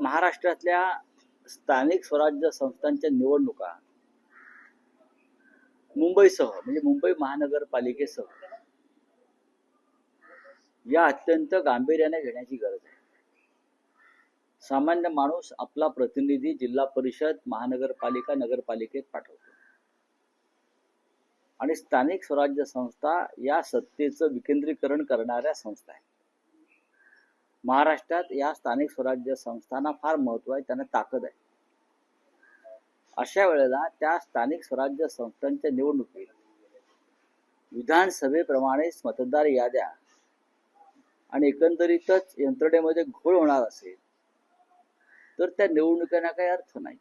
महाराष्ट्रातल्या स्थानिक स्वराज्य संस्थांच्या निवडणुका मुंबईसह म्हणजे मुंबई महानगरपालिकेसह या अत्यंत गांभीर्याने घेण्याची गरज आहे. सामान्य माणूस आपला प्रतिनिधी जिल्हा परिषद महानगरपालिका नगरपालिकेत पाठवतो. आणि स्थानिक स्वराज्य संस्था या सत्तेचं विकेंद्रीकरण करणाऱ्या संस्था आहेत. महाराष्ट्रात या स्थानिक स्वराज्य संस्थांना फार महत्त्व आहे त्यांना ताकद आहे. अशा वेळेला त्या स्थानिक स्वराज्य संस्थांच्या निवडणुकीत विधानसभेप्रमाणेच मतदार याद्या आणि एकंदरीतच यंत्रणेमध्ये घोळ होणार असेल तर त्या निवडणुकांना काही अर्थ नाही.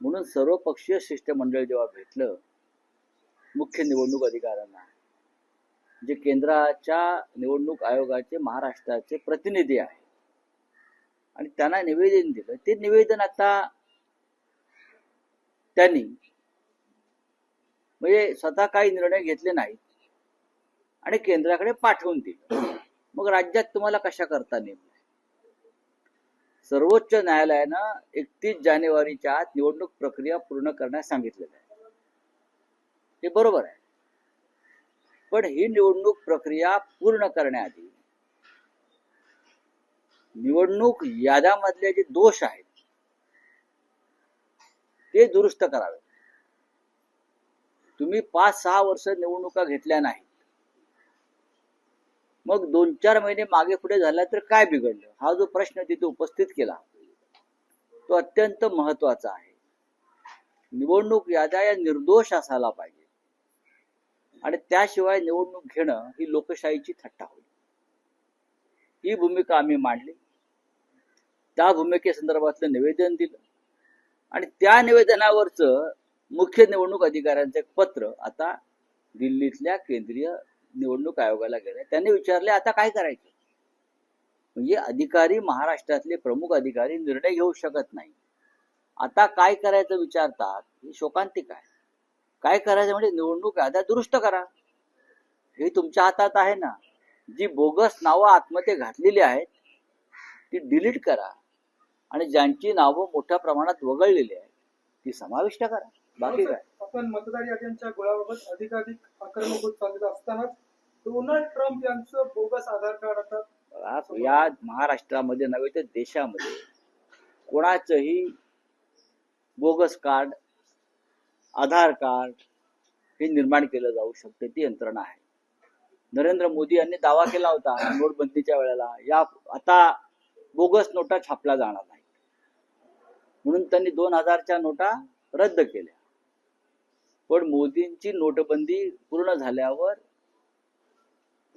म्हणून सर्वपक्षीय शिष्टमंडळ जेव्हा भेटलं मुख्य निवडणूक अधिकाऱ्यांना जे केंद्राच्या निवडणूक आयोगाचे महाराष्ट्राचे प्रतिनिधी आहे. आणि त्यांना निवेदन दिलं. ते निवेदन आता त्यांनी म्हणजे स्वतः काही निर्णय घेतले नाहीत. आणि केंद्राकडे पाठवून दिलं. मग राज्यात तुम्हाला कशा करता नेमलं? सर्वोच्च न्यायालयानं एकतीस जानेवारीच्या आत निवडणूक प्रक्रिया पूर्ण करण्यास सांगितलेलं आहे. हे बरोबर आहे. पण ही निवडणूक प्रक्रिया पूर्ण करण्याआधी निवडणूक याद्यामधले जे दोष आहेत ते दुरुस्त करावे. तुम्ही पाच सहा वर्ष निवडणुका घेतल्या नाहीत. मग दोन चार महिने मागे पुढे झाला तर काय बिघडलं? हा जो प्रश्न तिथे उपस्थित केला तो अत्यंत महत्त्वाचा आहे. निवडणूक याद्या या निर्दोष असायला पाहिजे. आणि त्याशिवाय निवडणूक घेणं ही लोकशाहीची थट्टा होईल. ही भूमिका आम्ही मांडली. त्या भूमिकेसंदर्भातलं निवेदन दिलं. आणि त्या निवेदनावरचं मुख्य निवडणूक अधिकाऱ्यांचं एक पत्र आता दिल्लीतल्या केंद्रीय निवडणूक आयोगाला गेलं त्यांनी विचारले आता काय करायचं? म्हणजे अधिकारी महाराष्ट्रातले प्रमुख अधिकारी निर्णय घेऊ शकत नाही आता काय करायचं विचारतात ही शोकांतिक आहे. काय करायचं म्हणजे निवडणूक याद्या दुरुस्त करा. हे तुमच्या हातात आहे ना. जी बोगस नावं आतमध्ये घातलेली आहेत ती डिलीट करा. आणि ज्यांची नावं मोठ्या प्रमाणात वगळलेली आहेत ती समाविष्ट करा. बाकी काय? आपण मतदार याद्यांच्या गोळाबाबत अधिकाधिक आक्रमक होत चाललेलं असतानाच डोनाल्ड ट्रम्प यांचं बोगस आधार कार्ड आता या महाराष्ट्रामध्ये नव्हे तर देशामध्ये कोणाचंही बोगस कार्ड आधार कार्ड हे निर्माण केलं जाऊ शकते ती यंत्रणा आहे. नरेंद्र मोदी यांनी दावा केला होता नोटबंदीच्या वेळेला या आता बोगस नोटा छापल्या जाणार नाही. म्हणून त्यांनी दोन हजारच्या नोटा रद्द केल्या. पण मोदींची नोटबंदी पूर्ण झाल्यावर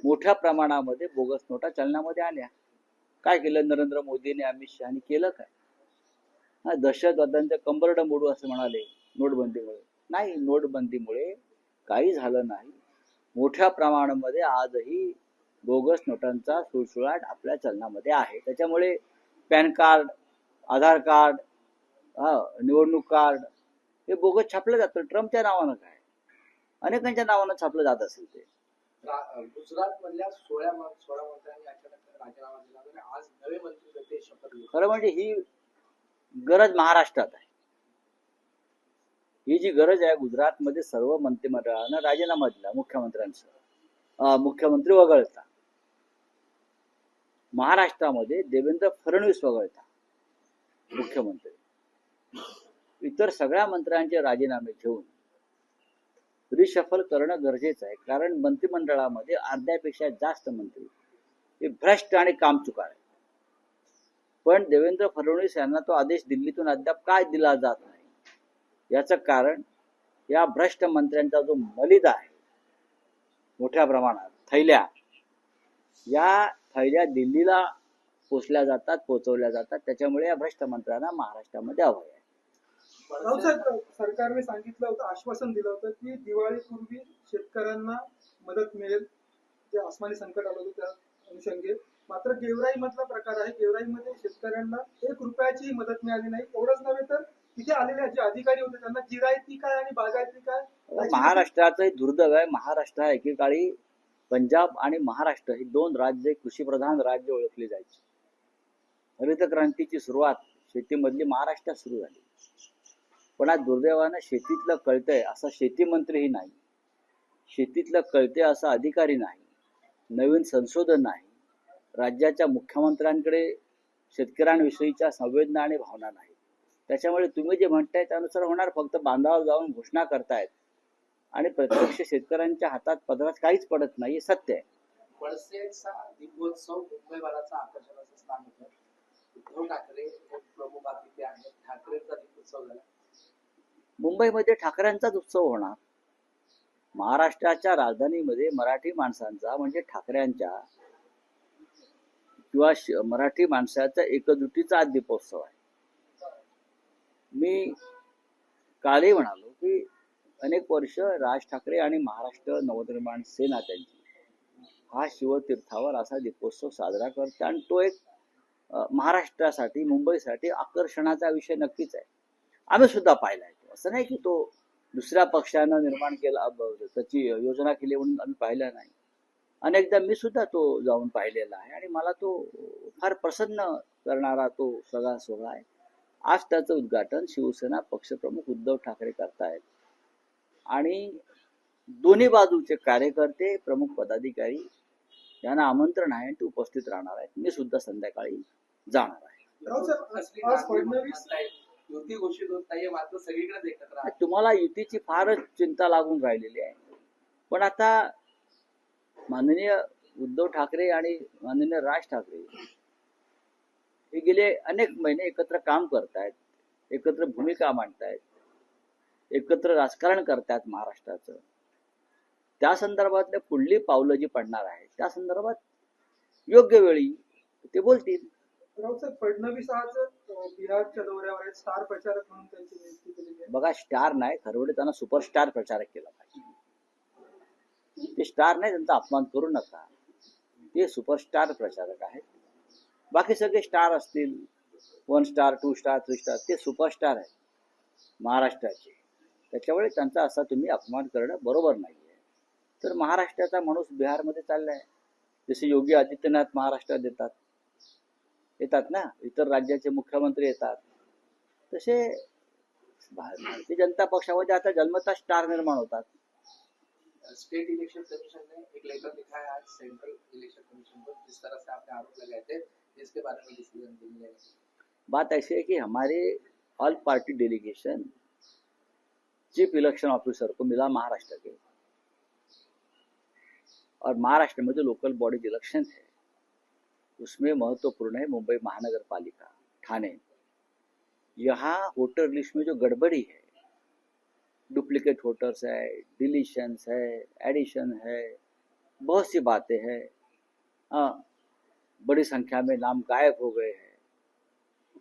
मोठ्या प्रमाणामध्ये बोगस नोटा चलनामध्ये आल्या. काय केलं नरेंद्र मोदीने अमित शहानी केलं काय? हा दहशतवाद्यांचं कंबरड मोडू असं म्हणाले. नोटबंदीमुळे. नाही नोटबंदीमुळे काही झालं नाही. मोठ्या प्रमाणामध्ये आजही बोगस नोटांचा सुळसुळाट आपल्या चलनामध्ये आहे. त्याच्यामुळे पॅन कार्ड आधार कार्ड निवडणूक कार्ड हे बोगस छापलं जातं. ट्रम्पच्या नावानं काय? अनेकांच्या नावानं छापलं जात असेल ते. गुजरात मधल्या सोळा सोळा मंत्र्यांनी अचानक राजीनामा दिला. आणि आज नवे मंत्री शपथ खरं म्हणजे ही गरज महाराष्ट्रात आहे. ही जी गरज आहे गुजरातमध्ये सर्व मंत्रिमंडळानं राजीनामा दिला मुख्यमंत्र्यांसह मुख्यमंत्री वगळता. महाराष्ट्रामध्ये देवेंद्र फडणवीस वगळता. मुख्यमंत्री. इतर सगळ्या मंत्र्यांचे राजीनामे घेऊन रिशफल करणं गरजेचं आहे. कारण मंत्रिमंडळामध्ये अर्ध्यापेक्षा जास्त मंत्री हे भ्रष्ट आणि कामचुकार आहे पण देवेंद्र फडणवीस यांना तो आदेश दिल्लीतून अद्याप काय दिला जात नाही? याचं कारण या भ्रष्ट मंत्र्यांचा जो मलिदा आहे मोठ्या प्रमाणात थैल्या या थैल्या दिल्लीला पोचल्या जातात पोचवल्या जातात. त्याच्यामुळे या भ्रष्ट मंत्र्यांना महाराष्ट्रामध्ये अभय आहे. सरकारने सांगितलं होतं आश्वासन दिलं होतं की दिवाळीपूर्वी शेतकऱ्यांना मदत मिळेल. जे आसमानी संकट आलं होतं त्या अनुषंगे. मात्र गेवराई मधला प्रकार आहे. गेवराईमध्ये शेतकऱ्यांना एक रुपयाची मदत मिळाली नाही. एवढंच नव्हे तर तिथे आलेले जे अधिकारी होते त्यांना जिरायती काय आणि बागायती काय? महाराष्ट्राचं दुर्दैव आहे. महाराष्ट्र हा एकेकाळी पंजाब आणि महाराष्ट्र ही दोन राज्य कृषीप्रधान राज्य ओळखली जायची. हरित क्रांतीची सुरुवात शेतीमधली महाराष्ट्रात सुरू झाली. पण आज दुर्दैवानं शेतीतलं कळतंय असा शेती मंत्रीही नाही. शेतीतलं कळते असा अधिकारी नाही. नवीन संशोधन नाही. राज्याच्या मुख्यमंत्र्यांकडे शेतकऱ्यांविषयीच्या संवेदना आणि भावना नाही. त्याच्यामुळे तुम्ही जे म्हणताय त्यानुसार होणार फक्त बांधावर जाऊन घोषणा करतायत. आणि प्रत्यक्ष शेतकऱ्यांच्या हातात पदरात काहीच पडत नाही हे सत्य आहे. वळसेचा आकर्षणाचं स्थान होतं. उद्धव ठाकरे एक प्रमुख अतिथी आहेत. ठाकरेंचा दीपोत्सव झाला. मुंबईमध्ये ठाकरेंचाच उत्सव होणार. महाराष्ट्राच्या राजधानीमध्ये मराठी माणसांचा म्हणजे ठाकऱ्यांच्या किंवा मराठी माणसाच्या एकजुटीचा आज दीपोत्सव आहे. मी कालही म्हणालो की अनेक वर्ष राज ठाकरे आणि महाराष्ट्र नवनिर्माण सेना त्यांची हा शिवतीर्थावर असा दीपोत्सव साजरा करते आणि तो एक महाराष्ट्रासाठी मुंबईसाठी आकर्षणाचा विषय नक्कीच आहे. आम्ही सुद्धा पाहिला आहे असं नाही की तो दुसऱ्या पक्षानं निर्माण केला त्याची योजना केली म्हणून आम्ही पाहिला नाही. अनेकदा मी सुद्धा तो जाऊन पाहिलेला आहे आणि मला तो फार प्रसन्न करणारा तो सगळा सोहळा आहे. आज त्याचं उद्घाटन शिवसेना पक्षप्रमुख उद्धव ठाकरे करतायत. आणि दोन्ही बाजूचे कार्यकर्ते प्रमुख पदाधिकारी यांना आमंत्रण आहे आणि ते उपस्थित राहणार आहेत. मी सुद्धा संध्याकाळी जाणार आहे. तुम्हाला युतीची फारच चिंता लागून राहिलेली आहे. पण आता माननीय उद्धव ठाकरे आणि माननीय राज ठाकरे हे गेले अनेक महिने एकत्र काम करतायत एकत्र भूमिका मांडतायत एकत्र राजकारण करतायत महाराष्ट्राचं. त्या संदर्भातल्या पुढली पावलं जी पडणार आहेत त्या संदर्भात योग्य वेळी ते बोलतील. फडणवीस आज अं, बिहारच्या दौऱ्यावर स्टार प्रचारक म्हणून त्यांची नियुक्ती बघा स्टार नाही खरवडे त्यांना सुपरस्टार प्रचारक केला पाहिजे. ते स्टार नाही त्यांचा अपमान करू नका. ते सुपरस्टार प्रचारक आहेत. बाकी सगळे स्टार असतील one star two star three star ते सुपरस्टार आहेत महाराष्ट्राचे. त्याच्यामुळे त्यांचा असा तुम्ही अपमान करणं बरोबर नाही आहे तर महाराष्ट्राचा माणूस बिहारमध्ये चाललाय. जसे योगी आदित्यनाथ महाराष्ट्रात येतात. येतात ना? इतर राज्याचे मुख्यमंत्री येतात. तसे भारतीय जनता पक्षामध्ये आता जन्मता स्टार निर्माण होतात. स्टेट इलेक्शन कमीशन ने एक लेटर लिखा है आज सेंट्रल इलेक्शन कमीशन को जिस तरह से आपने आरोप लगाए थे जिसके बारे में डिसीज़न बात ऐसी है कि हमारे all party delegation chief election officer को मिला महाराष्ट्र के। और महाराष्ट्र में जो लोकल बॉडी इलेक्शन है, उसमें महत्वपूर्ण है मुंबई महानगर पालिका ठाणे यहाँ वोटर लिस्ट में जो गड़बड़ी है डुप्लीकेट वोटर्स है डिलीशंस है एडिशन है, बहुत सी बातें हैं। हाँ बड़ी संख्या में नाम गायब हो गए हैं।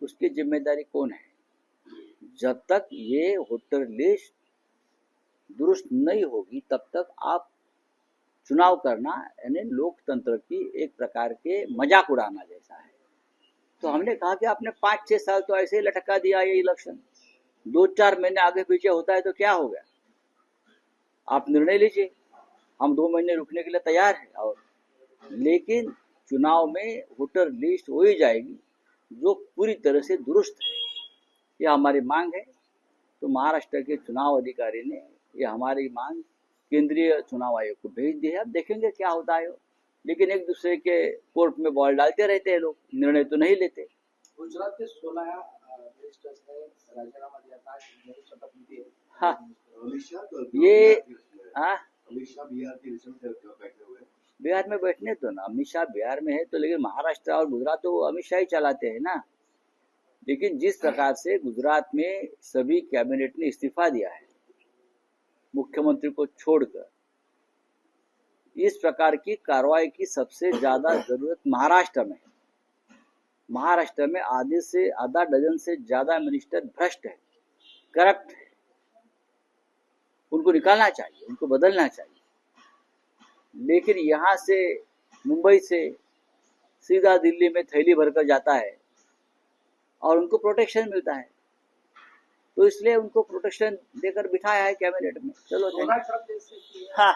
उसकी ज़िम्मेदारी कौन है? जब तक ये वोटर लिस्ट दुरुस्त नहीं होगी, तब तक आप चुनाव करना यानी लोकतंत्र की एक प्रकार के मज़ाक उड़ाना जैसा है। तो हमने कहा कि आपने पाँच छह साल तो ऐसे ही लटका दिया ये इलेक्शन दो चार महीने आगे पीछे होता है तो क्या हो गया? आप निर्णय लीजिए। हम दो महीने रुकने के लिए तैयार हैं और लेकिन चुनाव में वोटर लिस्ट हो ही जाएगी जो पूरी तरह से दुरुस्त है। यह हमारी मांग है। तो महाराष्ट्र के चुनाव अधिकारी ने ये हमारी मांग केंद्रीय चुनाव आयोग को भेज दी है। अब देखेंगे क्या होता है। लेकिन एक दूसरे के कोर्ट में बॉल डालते रहते हैं लोग निर्णय तो नहीं लेते। गुजरात के सोलह मिनिस्टर्स ने राजीनामा दिया था शपथ ली है। हाँ तो ये हाँ। बिहार में बैठने तो ना। अमित शाह बिहार में है तो लेकिन महाराष्ट्र और गुजरात तो अमित शाह ही चलाते हैं ना। लेकिन जिस प्रकार से गुजरात में सभी कैबिनेट ने इस्तीफा दिया है, मुख्यमंत्री को छोड़कर, इस प्रकार की कार्रवाई की सबसे ज़्यादा ज़रूरत महाराष्ट्र में है। महाराष्ट्र में आधे से, आधा डजन से ज़्यादा मिनिस्टर भ्रष्ट है, करप्ट है। उनको निकालना चाहिए, उनको बदलना चाहिए। लेकिन यहाँ से मुंबई से सीधा दिल्ली में थैली भरकर जाता है और उनको प्रोटेक्शन मिलता है। तो इसलिए उनको प्रोटेक्शन देकर बिठाया है कैबिनेट में। चलो हाँ।